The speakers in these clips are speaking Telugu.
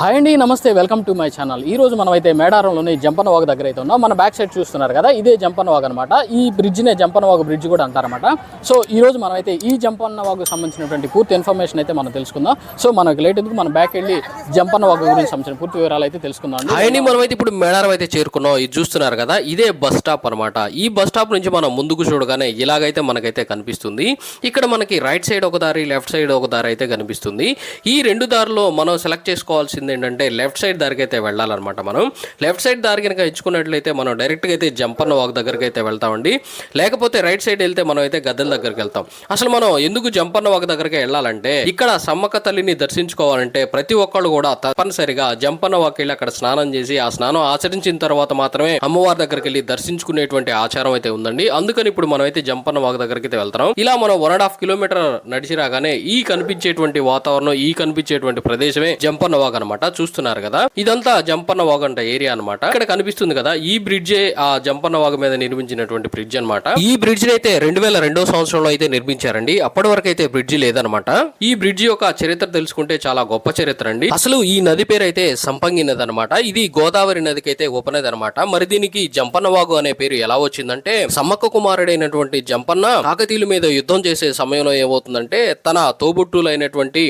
హాయ్ అండి నమస్తే వెల్కమ్ టు మై ఛానల్. ఈ రోజు మనమైతే మేడారంలోని జంపన వాగు దగ్గర అయితే ఉన్నాం. మన బ్యాక్ సైడ్ చూస్తున్నారు కదా ఇదే జంపన అనమాట ఈ బ్రిడ్జ్నే జంపన వాగు బ్రిడ్జ్ కూడా అంటారన్నమాట. సో ఈ రోజు మనమైతే ఈ జంపన్న వాగు సంబంధించినటువంటి పూర్తి ఇన్ఫర్మేషన్ అయితే మనం తెలుసుకుందాం. సో మనకు లేట్ ఎందుకు మన బ్యాక్ వెళ్ళి జంపన్నవాగ్ గురించి సంబంధించిన పూర్తి వివరాలు అయితే తెలుసుకుందాం అండి. మనమైతే ఇప్పుడు మేడారం అయితే చేరుకున్నాం. ఇది చూస్తున్నారు కదా ఇదే బస్ స్టాప్ అనమాట ఈ బస్ స్టాప్ నుంచి మనం ముందుకు చూడగానే ఇలాగైతే మనకైతే కనిపిస్తుంది. ఇక్కడ మనకి రైట్ సైడ్ ఒక దారి లెఫ్ట్ సైడ్ ఒక దారి అయితే కనిపిస్తుంది. ఈ రెండు దారిలో మనం సెలెక్ట్ చేసుకోవాల్సింది ఏంటంటే లెఫ్ట్ సైడ్ దారికి అయితే వెళ్ళాలన్నమాట మనం. లెఫ్ట్ సైడ్ దారి కనుక ఇచ్చుకున్నట్లయితే మనం డైరెక్ట్గా అయితే జంపన్న వాక్ దగ్గరికి అయితే వెళ్తామండి. లేకపోతే రైట్ సైడ్ వెళ్తే మనం అయితే గద్దెల దగ్గరికి వెళ్తాం. అసలు మనం ఎందుకు జంపన్న వాక్ దగ్గరికి వెళ్ళాలంటే ఇక్కడ సమ్మక్క తల్లిని దర్శించుకోవాలంటే ప్రతి ఒక్కళ్ళు కూడా తప్పనిసరిగా జంపన్న వాక్ వెళ్ళి అక్కడ స్నానం చేసి ఆ స్నానం ఆచరించిన తర్వాత మాత్రమే అమ్మవారి దగ్గరికి వెళ్ళి దర్శించుకునేటువంటి ఆచారం అయితే ఉందండి. అందుకని ఇప్పుడు మనం అయితే జంపన్న వాక్ దగ్గరికి అయితే వెళ్తాం ఇలా మనం వన్ అండ్ హాఫ్ కిలోమీటర్ నడిచి రాగానే ఈ కనిపించేటువంటి వాతావరణం ఈ కనిపించేటువంటి ప్రదేశమే జంపన్న వాగ్ అనమాట చూస్తున్నారు కదా. ఇదంతా జంపన్న వాగంట అంట ఏరియా అన్నమాట. ఇక్కడ కనిపిస్తుంది కదా ఈ బ్రిడ్జే ఆ జంపన్న వాగ మీద నిర్మించినటువంటి బ్రిడ్జ్ అన్నమాట. ఈ బ్రిడ్జ్ అయితే రెండు వేల రెండో సంవత్సరంలో అయితే నిర్మించారండి. అప్పటి వరకు అయితే బ్రిడ్జి లేదనమాట ఈ బ్రిడ్జి యొక్క చరిత్ర తెలుసుకుంటే చాలా గొప్ప చరిత్ర అండి. అసలు ఈ నది పేరు అయితే సంపంగి నది అనమాట ఇది గోదావరి నదికి అయితే ఉపనది అనమాట మరి దీనికి జంపన్న వాగు అనే పేరు ఎలా వచ్చిందంటే సమ్మక్క కుమారుడైనటువంటి జంపన్న కాకతీయుల మీద యుద్ధం చేసే సమయంలో ఏమవుతుందంటే తన తోబుట్టులైనటువంటి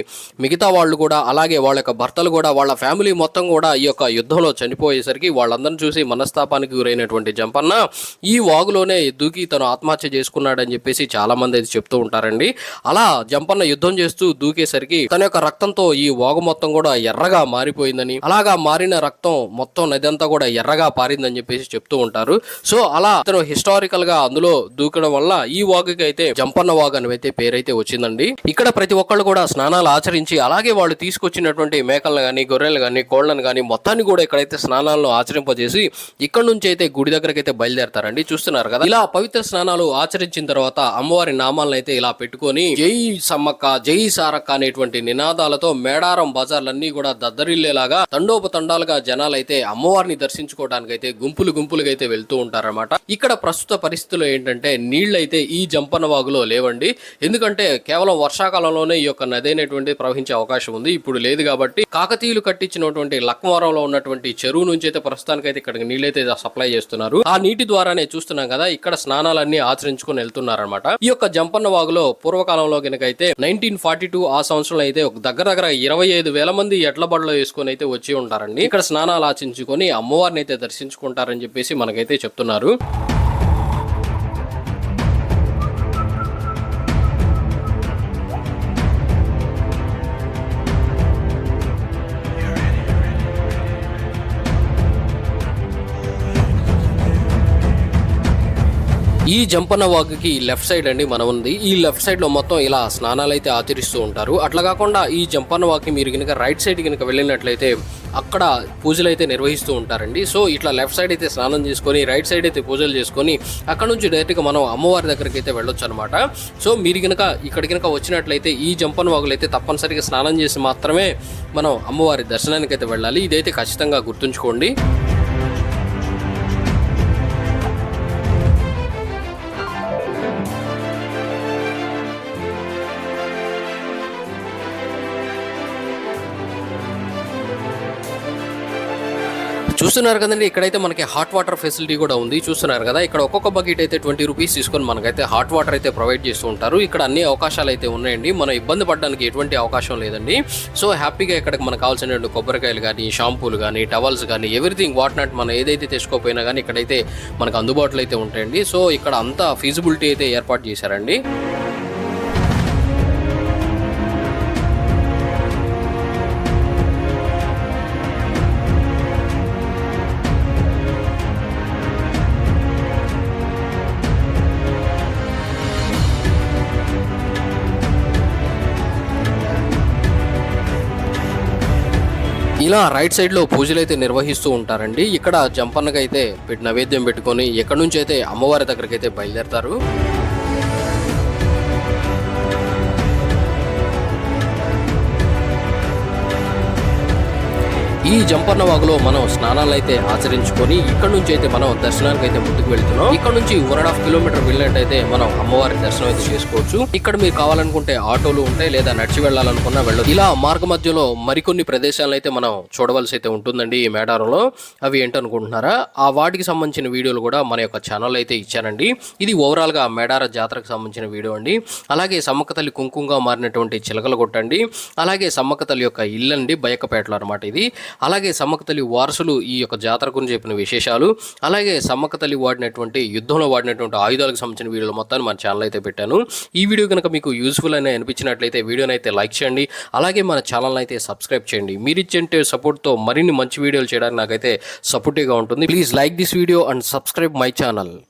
మిగతా వాళ్ళు కూడా అలాగే వాళ్ళ యొక్క భర్తలు కూడా వాళ్ళ ఫ్యామిలీ మొత్తం కూడా ఈ యొక్క యుద్ధంలో చనిపోయేసరికి వాళ్ళందరిని చూసి మనస్తాపానికి గురైనటువంటి జంపన్న ఈ వాగులోనే దూకి తను ఆత్మహత్య చేసుకున్నాడని చెప్పేసి చాలామంది అయితే చెప్తూ ఉంటారండి. అలా జంపన్న యుద్ధం చేస్తూ దూకేసరికి తన యొక్క రక్తంతో ఈ వాగు మొత్తం కూడా ఎర్రగా మారిపోయిందని అలాగా మారిన రక్తం మొత్తం నది అంతా కూడా ఎర్రగా పారిందని చెప్పేసి చెప్తూ ఉంటారు. సో అలా తను హిస్టారికల్గా అందులో దూకడం వల్ల ఈ వాగుకి అయితే జంపన్న వాగు అని అయితే పేరైతే వచ్చిందండి. ఇక్కడ ప్రతి ఒక్కళ్ళు కూడా స్నానాలు ఆచరించి అలాగే వాళ్ళు తీసుకొచ్చినటువంటి మేకలను కానీ గొర్రెలు కానీ కోళ్ళను కానీ మొత్తాన్ని కూడా ఇక్కడైతే స్నానాలను ఆచరింపజేసి ఇక్కడ నుంచి అయితే గుడి దగ్గరకు అయితే బయలుదేరతారండి. చూస్తున్నారు కదా? ఇలా పవిత్ర స్నానాలు ఆచరించిన తర్వాత అమ్మవారి నామాలను అయితే ఇలా పెట్టుకొని జై సమ్మక్క జై సారక్క అనేటువంటి నినాదాలతో మేడారం బజార్లన్నీ కూడా దద్దరిల్లేలాగా తండోపతండాలుగా జనాలైతే అమ్మవారిని దర్శించుకోవడానికి అయితే గుంపులు గుంపులుగా అయితే వెళ్తూ ఉంటారన్నమాట. ఇక్కడ ప్రస్తుత పరిస్థితులు ఏంటంటే నీళ్ళైతే ఈ జంపన వాగులో లేవండి. ఎందుకంటే కేవలం వర్షాకాలంలోనే ఈ యొక్క నది అనేటువంటి ప్రవహించే అవకాశం ఉంది. ఇప్పుడు లేదు కాబట్టి కాకతీయ కాకతీయులు కట్టించినటువంటి లక్మవరంలో ఉన్నటువంటి చెరువు నుంచి అయితే ప్రస్తుతానికైతే ఇక్కడికి నీళ్ళైతే సప్లై చేస్తున్నారు. ఆ నీటి ద్వారానే చూస్తున్నాం కదా ఇక్కడ స్నానాలన్నీ ఆచరించుకొని వెళ్తున్నారనమాట ఈ యొక్క జంపన్న వాగులో పూర్వకాలంలో కనుక అయితే నైన్టీన్ ఫార్టీ టూ ఆ సంవత్సరంలో అయితే ఒక దగ్గర దగ్గర ఇరవై ఐదు వేల మంది ఎడ్ల బండ్లో వేసుకొని అయితే వచ్చి ఉంటారండి. ఇక్కడ స్నానాలు ఆచరించుకొని అమ్మవారిని అయితే దర్శించుకుంటారని చెప్పేసి మనకైతే చెప్తున్నారు. ఈ జంపన్న వాగుకి లెఫ్ట్ సైడ్ అండి మనం ఉంది. ఈ లెఫ్ట్ సైడ్లో మొత్తం ఇలా స్నానాలు అయితే ఆచరిస్తూ ఉంటారు. అట్లా కాకుండా ఈ జంపన్న వాక్కి మీరు కనుక రైట్ సైడ్ కనుక వెళ్ళినట్లయితే అక్కడ పూజలు అయితే నిర్వహిస్తూ ఉంటారండి. సో ఇట్లా లెఫ్ట్ సైడ్ అయితే స్నానం చేసుకొని రైట్ సైడ్ అయితే పూజలు చేసుకొని అక్కడ నుంచి డైరెక్ట్గా మనం అమ్మవారి దగ్గరికి అయితే వెళ్ళొచ్చు అనమాట సో మీరు కనుక ఇక్కడ కనుక వచ్చినట్లయితే ఈ జంపన్న వాగులు అయితే తప్పనిసరిగా స్నానం చేసి మాత్రమే మనం అమ్మవారి దర్శనానికి అయితే వెళ్ళాలి. ఇదైతే ఖచ్చితంగా గుర్తుంచుకోండి. చూస్తున్నారు కదండి ఇక్కడైతే మనకి హాట్ వాటర్ ఫెసిలిటీ కూడా ఉంది. చూస్తున్నారు కదా ఇక్కడ ఒక్కొక్క బకెట్ అయితే ట్వంటీ రూపీస్ తీసుకొని మనకైతే హాట్ వాటర్ అయితే ప్రొవైడ్ చేస్తూ ఉంటారు. ఇక్కడ అన్ని అవకాశాలు అయితే ఉన్నాయండి. మనం ఇబ్బంది పడడానికి ఎటువంటి అవకాశం లేదండి. సో హ్యాపీగా ఇక్కడ మనకు కావాల్సినటువంటి కొబ్బరికాయలు కానీ షాంపూలు కానీ టవల్స్ కానీ ఎవ్రీథింగ్ వాట్ నాట్ మనం ఏదైతే తెచ్చుకోకపోయినా కానీ ఇక్కడైతే మనకు అందుబాటులో అయితే ఉంటాయండి. సో ఇక్కడ అంతా ఫీజిబిలిటీ అయితే ఏర్పాటు చేశారండి. ఇలా రైట్ సైడ్లో పూజలు అయితే నిర్వహిస్తూ ఉంటారండి. ఇక్కడ జంపన్నకైతే పెట్టి నైవేద్యం పెట్టుకొని ఎక్కడి నుంచి అయితే అమ్మవారి దగ్గరికి అయితే బయలుదేరతారు. ఈ ఈ జంపన్న వాగులో మనం స్నానాలు అయితే ఆచరించుకొని ఇక్కడ నుంచి అయితే మనం దర్శనానికి అయితే ముందుకు వెళ్తున్నాం. ఇక్కడ నుంచి వన్ అండ్ హాఫ్ కిలోమీటర్ వెళ్ళినట్టయితే మనం అమ్మవారి దర్శనం అయితే చేసుకోవచ్చు. ఇక్కడ మీరు కావాలనుకుంటే ఆటోలు ఉంటాయి లేదా నడిచి వెళ్ళాలనుకున్నా వెళ్ళదు ఇలా మార్గ మధ్యలో మరికొన్ని ప్రదేశాలను అయితే మనం చూడవలసి అయితే ఉంటుందండి ఈ మేడారంలో. అవి ఏంటనుకుంటున్నారా? ఆ వాటికి సంబంధించిన వీడియోలు కూడా మన యొక్క ఛానల్ అయితే ఇచ్చానండి. ఇది ఓవరాల్గా మేడార జాతరకు సంబంధించిన వీడియో అండి. అలాగే సమ్మక్క తల్లి కుంకుమగా మారినటువంటి చిలకలు కొట్టండి. అలాగే సమ్మక్క తల్లి యొక్క ఇల్లండి బయకపేటలో అనమాట ఇది. అలాగే సమ్మక్క తల్లి వారసులు ఈ యొక్క జాతర గురించి చెప్పిన విశేషాలు అలాగే సమ్మక్క తల్లి వాడినటువంటి యుద్ధంలో వాడినటువంటి ఆయుధాలకు సంబంధించిన వీడియోలు మొత్తాన్ని మన ఛానల్ అయితే పెట్టాను. ఈ వీడియో కనుక మీకు యూస్ఫుల్ అని అనిపించినట్లయితే వీడియోని అయితే లైక్ చేయండి. అలాగే మన ఛానల్ అయితే సబ్స్క్రైబ్ చేయండి. మీరు ఇచ్చే సపోర్ట్తో మరిన్ని మంచి వీడియోలు చేయడానికి నాకైతే సపోర్టివ్గా ఉంటుంది. Please like this video and subscribe my channel